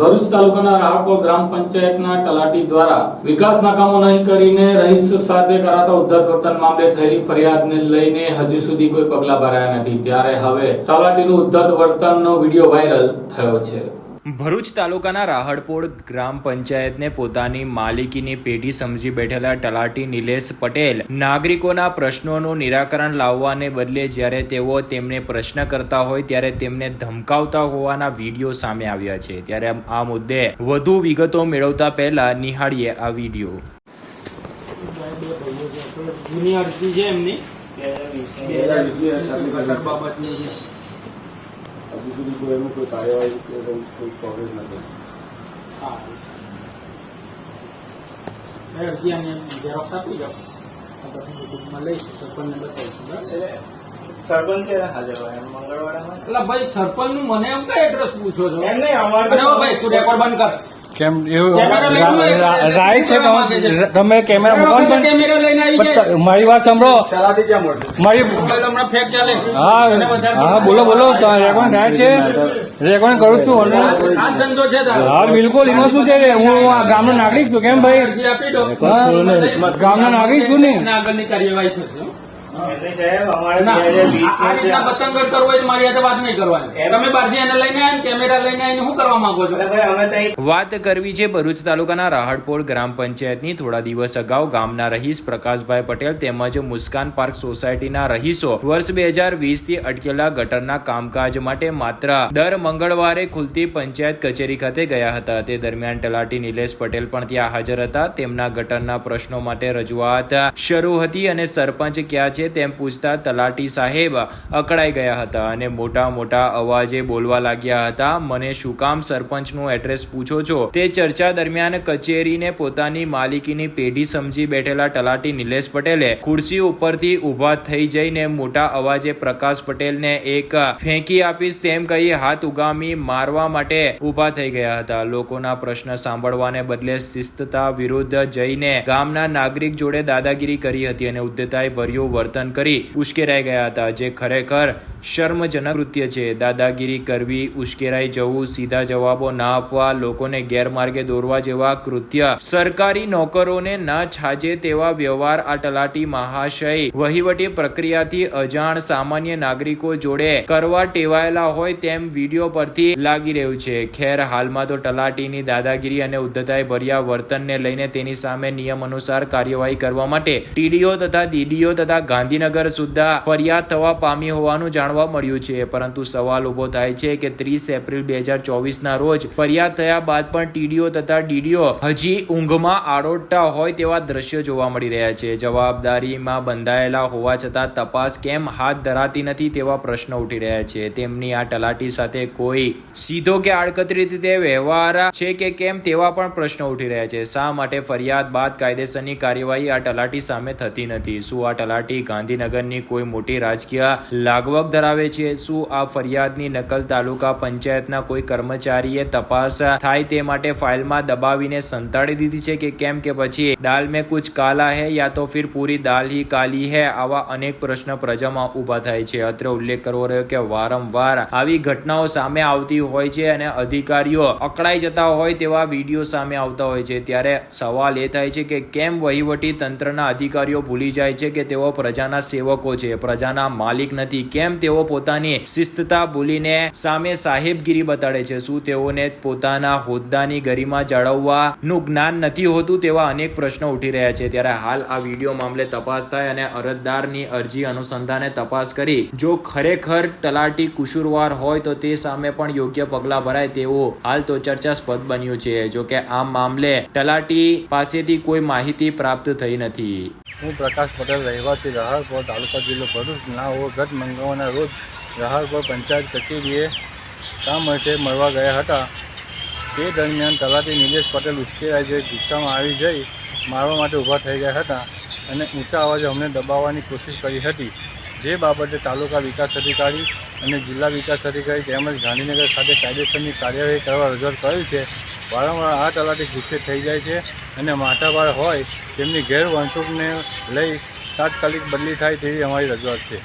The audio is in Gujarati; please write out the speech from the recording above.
ભરૂચ તાલુકાના રાહપોર ગ્રામ પંચાયતના તલાટી દ્વારા વિકાસના કામો નહીં કરીને રહીશો સાથે કરાતા ઉદ્ધત વર્તન મામલે થયેલી ફરિયાદને લઈને હજુ સુધી કોઈ પગલાં ભરાયા નથી. ત્યારે હવે તલાટીનું ઉદ્ધત વર્તનનો વીડિયો વાયરલ થયો છે. ભરૂચ તાલુકાના રાહડપોળ ગ્રામ પંચાયતને પોતાની માલિકીની પેઢી સમજી બેઠેલા તલાટી નિલેશ પટેલ નાગરિકોના પ્રશ્નોનું નિરાકરણ લાવવાને બદલે જ્યારે તેઓ તેમને પ્રશ્ન કરતા હોય ત્યારે તેમને ધમકાવતા હોવાના વીડિયો સામે આવ્યા છે. ત્યારે આ મુદ્દે વધુ વિગતો મેળવતા પહેલા નિહાળીએ આ વીડિયો. જૂની અરજી છે એમની. બાબતની સુધી કોઈ એનું કોઈ કાર્યવાહી કે કોઈ પ્રોગ્રેસ નથી. અરજી ઝેરોક્ષ આપી લઈશું સરપંચને બતાવીશું? સરપંચ ક્યારે હાજર હોય? એમ મંગળવારમાં એટલે ભાઈ સરપંચનું મને એમ કઈ એડ્રેસ પૂછો છો? એમ નહીં અમારે ભાઈ તું રેકોર્ડ બંધ કર. કેમ રાઈટ છે? તમે- કેમેરા મૂકો પણ મારી વાત સાંભળો. મારી હા હા બોલો બોલો રેકોર્ડિંગ થાય છે? રેકોર્ડિંગ કરું છું જ ધંધો છે હા બિલકુલ એમાં શું છે રે? હું આ ગામનો નાગરિક છું કેમ ભાઈ? ગામના નાગરિક છું ને. આગળની કાર્યવાહી થશે. વીસ કરવો મારી વાત નહીં કરવાની. તમે બહારથી એને લઈને આવીને કેમેરા લઈને આવીને શું કરવા માંગો છો? એટલે ભાઈ અમે ત્યાં વાત કરવી છે ભરૂચ તાલુકાના રાહડપોળ ગ્રામ પંચાયતની. થોડા દિવસ અગાઉ ગામના રહીશ પ્રકાશભાઈ પટેલ તેમજ મુસ્કાન પાર્ક સોસાયટીના રહીશો વર્ષ બે હજાર વીસથી અટકેલા ગટરના કામકાજ માટે માત્ર દર મંગળવારે ખુલતી પંચાયત કચેરી ખાતે ગયા હતા. તે દરમિયાન તલાટી નિલેશ પટેલ પણ ત્યાં હાજર હતા. તેમના ગટરના પ્રશ્નો માટે રજૂઆત શરૂ હતી અને સરપંચ ક્યાં છે તેમ પૂછતા તલાટી સાહેબ અકળાઈ ગયા હતા અને મોટા મોટા અવાજે બોલવા લાગ્યા હતા, મને શું કામ સરપંચનું એડ્રેસ પૂછો છો? તે ચર્ચા દરમિયાન કચેરીને પોતાની માલિકીની પેઢી સમજી બેઠેલા તલાટી નિલેશ પટેલે ખુરશી ઉપરથી ઊભા થઈ જઈને મોટા અવાજે, પ્રકાશ પટેલને એક ફેંકી આપીશ તેમ કહી હાથ ઉગામી મારવા માટે ઊભા થઈ ગયા હતા. લોકોના પ્રશ્ન સાંભળવાને બદલે શિસ્તતા વિરુદ્ધ જઈને ગામના નાગરિક જોડે દાદાગીરી કરી હતી અને ઉદ્ધતાઈ ભર્યું વર્તન કરી ઉશ્કેરાઈ ગયા હતા, જે ખરેખર શર્મજનક કૃત્ય છે. દાદાગીરી કરવી, ઉશ્કેરાઈ જવું, સીધા જવાબો ના આપવા, લોકોને ગેરમાર્ગે દોરવા જેવા કૃત્ય. સરકારી નોકરોને ન છાજે તેવા વ્યવહાર આ તલાટી મહાશય વહીવટી પ્રક્રિયાથી અજાણ સામાન્ય નાગરિકો જોડે કરવા ટેવાયેલા હોય તેમ વીડિયો પરથી લાગી રહ્યું છે. ખેર, હાલમાં તો તલાટીની દાદાગીરી અને ઉદ્ધતાએ ભર્યા વર્તનને લઈને તેની સામે નિયમ અનુસાર કાર્યવાહી કરવા માટે ટીડીઓ તથા દીડીઓ તથા ગાંધીનગર સુદ્ધા ફરિયાદ થવા પામી હોવાનું જાણવા મળ્યું છે. પરંતુ સવાલ ઊભો થાય છે કે ત્રીસ એપ્રિલ બે હજાર ચોવીસના રોજ ફરિયાદ થયા બાદ પણ ટીડીઓ તથા ડીડીઓ હજી ઊંઘમાં આડોટતા હોય તેવા દ્રશ્યો જોવા મળી રહ્યા છે. જવાબદારીમાં બંધાયેલા હોવા છતાં તપાસ કેમ હાથ ધરાતી નથી તેવા પ્રશ્નો ઉઠી રહ્યા છે. તેમની આ તલાટી સાથે કોઈ સીધો કે આડકતરી રીતે વ્યવહાર છે કે કેમ તેવા પણ પ્રશ્નો ઉઠી રહ્યા છે. શા માટે ફરિયાદ બાદ કાયદેસરની કાર્યવાહી આ તલાટી સામે થતી નથી? શું આ તલાટી ગાંધીનગરની કોઈ મોટી રાજકીય લાગવગ ધરાવે છે. શું આ ફરિયાદની નકલ તાલુકા પંચાયતના કોઈ કર્મચારીએ તપાસ થાય તે માટે ફાઇલમાં દબાવીને સંતાડી દીધી છે કે કેમ કે પછી દાલ મેં કુછ કાલા હે યા તો ફિર પૂરી દાલ હી કાલી હે? આવા અનેક પ્રશ્ન પ્રજામાં ઊભા થાય છે. અત્રે ઉલ્લેખ કરવો રહ્યો કે વારંવાર આવી ઘટનાઓ સામે આવતી હોય છે અને અધિકારીઓ અકળાઈ જતા હોય તેવા વીડિયો સામે આવતા હોય છે. ત્યારે સવાલ એ થાય છે કે કેમ વહીવટી તંત્રના અધિકારીઓ ભૂલી જાય છે કે તેઓ પ્રજાના સેવકો છે. પ્રજાના માલિક નથી. કેમ? તેઓ પોતાની શિસ્તતા ભૂલીને સામે સાહેબગીરી બતાડે છે. શું તેઓને પોતાના હોદ્દાની ગરિમા જાળવવાનું જ્ઞાન નથી હોતું તેવા અનેક પ્રશ્નો ઉઠી રહ્યા છે. ત્યારે હાલ આ વીડિયો મામલે તપાસ થાય અને અરજદારની અરજી અનુસંધાને તપાસ કરી. જો ખરેખર તલાટી કુશુરવાર હોય તો તે સામે પણ યોગ્ય પગલાં ભરાય તેવું હાલ તો ચર્ચાસ્પદ બન્યું છે. જો કે આ મામલે તલાટી પાસેથી કોઈ માહિતી પ્રાપ્ત થઈ નથી. હું પ્રકાશ પટેલ, રહેવાસી રહારપોર તાલુકા જિલ્લો ભરૂચના હું ગત મંગળવારના રોજ રહારપોર પંચાયત કચેરીએ કામ માટે મળવા ગયા હતા. તે દરમિયાન તલાટી નિલેશ પટેલ ઉશ્કેરાઈ જઈ ગુસ્સામાં આવી જઈ મારવા માટે ઊભા થઈ ગયા હતા અને ઊંચા અવાજે અમને દબાવવાની કોશિશ કરી હતી. જે બાબતે તાલુકા વિકાસ અધિકારી અને જિલ્લા વિકાસ અધિકારી તેમજ ગાંધીનગર ખાતે કાયદેસરની કાર્યવાહી કરવા રજૂઆત કરેલ છે વારંવાર આ તલાટી ગુસ્સે થઈ જાય છે અને માથાભાર હોય, તેમની ગેરવર્તુકને લઈ તાત્કાલિક બદલી થાય તેવી અમારી રજૂઆત છે.